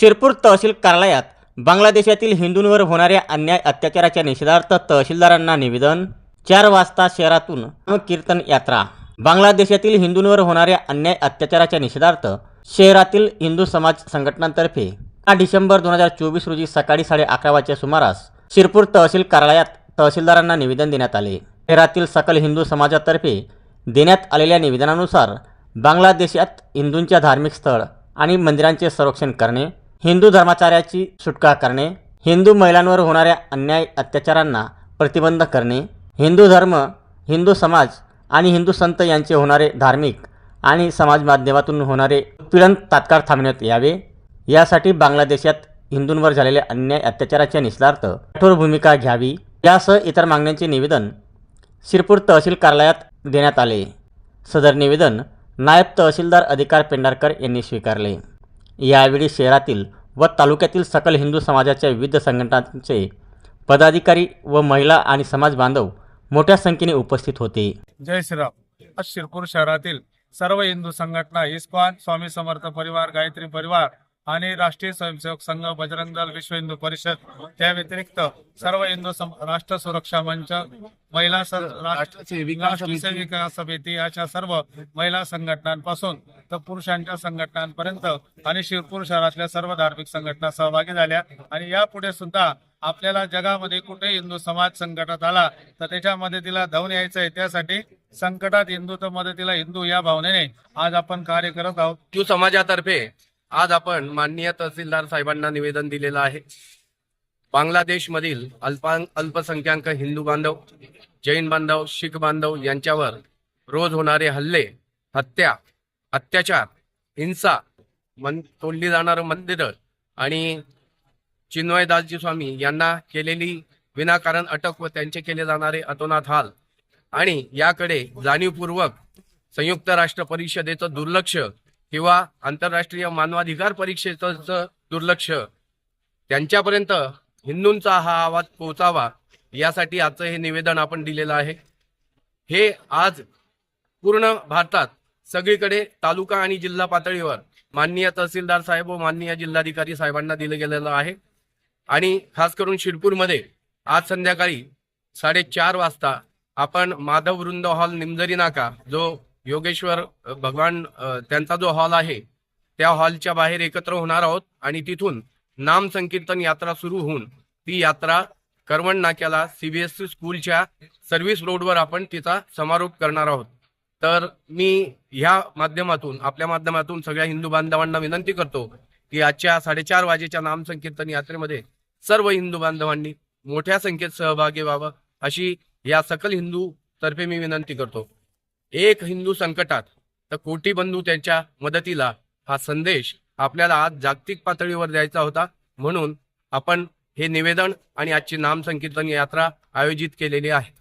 शिरपूर तहसील कार्यालयात बांगलादेशातील हिंदूंवर होणाऱ्या अन्याय अत्याचाराच्या निषेधार्थ तहसीलदारांना निवेदन. चार वाजता शहरातून कीर्तन यात्रा. बांगलादेशातील हिंदूंवर होणाऱ्या अन्याय अत्याचाराच्या निषेधार्थ शहरातील हिंदू समाज संघटनांतर्फे हा डिसेंबर दोन हजार चोवीस रोजी सकाळी साडे अकरा वाजच्या सुमारास शिरपूर तहसील कार्यालयात तहसीलदारांना निवेदन देण्यात आले. शहरातील सकल हिंदू समाजातर्फे देण्यात आलेल्या निवेदनानुसार बांगलादेशात हिंदूंच्या धार्मिक स्थळ आणि मंदिरांचे संरक्षण करणे हिंदू धर्माचार्याची सुटका करणे हिंदू महिलांवर होणाऱ्या अन्याय अत्याचारांना प्रतिबंध करणे हिंदू धर्म हिंदू समाज आणि हिंदू संत यांचे होणारे धार्मिक आणि समाज माध्यमातून होणारे उत्पीडन तात्काळ थांबण्यात यावे. यासाठी बांगलादेशात हिंदूंवर झालेल्या अन्याय अत्याचाराच्या निस्तार्थ कठोर भूमिका घ्यावी. यासह इतर मागण्यांचे निवेदन शिरपूर तहसील कार्यालयात देण्यात आले. सदर निवेदन नायब तहसीलदार अधिकार पेंढारकर यांनी स्वीकारले. यावेळी शहरातील व तालुक्यातील सकल हिंदू समाजाच्या विविध संघटनांचे पदाधिकारी व महिला आणि समाज बांधव मोठ्या संख्येने उपस्थित होते. जय श्रीराम. आज शिरपूर शहरातील सर्व हिंदू संघटना इस्कॉन स्वामी समर्थ परिवार गायत्री परिवार आणि राष्ट्रीय स्वयंसेवक संघ बजरंग दल विश्व हिंदू परिषद त्या व्यतिरिक्त सर्व हिंदू राष्ट्र सुरक्षा मंच महिला स- राष्ट्र राष्ट्र सेविका समिती अशा सर्व महिला संघटनांपासून तर पुरुषांच्या संघटनांपर्यंत आणि शिरपूर शहरातल्या सर्व धार्मिक संघटना सहभागी झाल्या. आणि यापुढे सुद्धा आपल्याला जगामध्ये कुठे हिंदू समाज संकटात आला तर त्याच्या मदतीला धावून यायचं आहे. त्यासाठी संकटात हिंदू तर मदतीला हिंदू या भावनेने आज आपण कार्य करत आहोत. समाजातर्फे आज आपण माननीय तहसीलदार साहेबांना निवेदन दिलेलं आहे. बांगलादेशमधील अल्पां अल्पसंख्याक हिंदू बांधव जैन बांधव शीख बांधव यांच्यावर रोज होणारे हल्ले हत्या अत्याचार हिंसा मन तोडली जाणारं मंदिरं आणि चिन्मयदासजी स्वामी यांना केलेली विनाकारण अटक व त्यांचे केले जाणारे अतोनात हाल आणि याकडे जाणीवपूर्वक संयुक्त राष्ट्र परिषदेचं दुर्लक्ष किंवा आंतरराष्ट्रीय मानवाधिकार परीक्षेचं दुर्लक्ष त्यांच्यापर्यंत हिंदूंचा हा आवाज पोहोचावा यासाठी आजचं हे निवेदन आपण दिलेलं आहे. हे आज पूर्ण भारतात सगळीकडे तालुका आणि जिल्हा पातळीवर माननीय तहसीलदार साहेब व माननीय जिल्हाधिकारी साहेबांना दिलं गेलेलं आहे. आणि खास करून शिरपूरमध्ये आज संध्याकाळी साडेचार वाजता आपण माधव वृंद हॉल निमजरी नाका जो योगेश्वर भगवान त्यांचा जो हॉल आहे त्या हॉलच्या बाहेर एकत्र होणार आहोत आणि तिथून नाम संकीर्तन यात्रा सुरू होऊन ती यात्रा करवण नाक्याला सीबीएसई स्कूलच्या सर्व्हिस रोडवर आपण तिचा समारोप करणार आहोत. तर मी ह्या माध्यमातून आपल्या माध्यमातून सगळ्या हिंदू बांधवांना विनंती करतो की आजच्या साडेचार वाजेच्या नाम संकीर्तन यात्रेमध्ये सर्व हिंदू बांधवांनी मोठ्या संख्येत सहभागी व्हावं अशी या सकल हिंदू तर्फे मी विनंती करतो. एक हिंदू संकटात तर कोटी बंधू त्यांच्या मदतीला हा संदेश आपल्याला आज जागतिक पातळीवर द्यायचा होता. म्हणून आपण हे निवेदन आणि आजची नाम संकीर्तन यात्रा आयोजित केलेली आहे.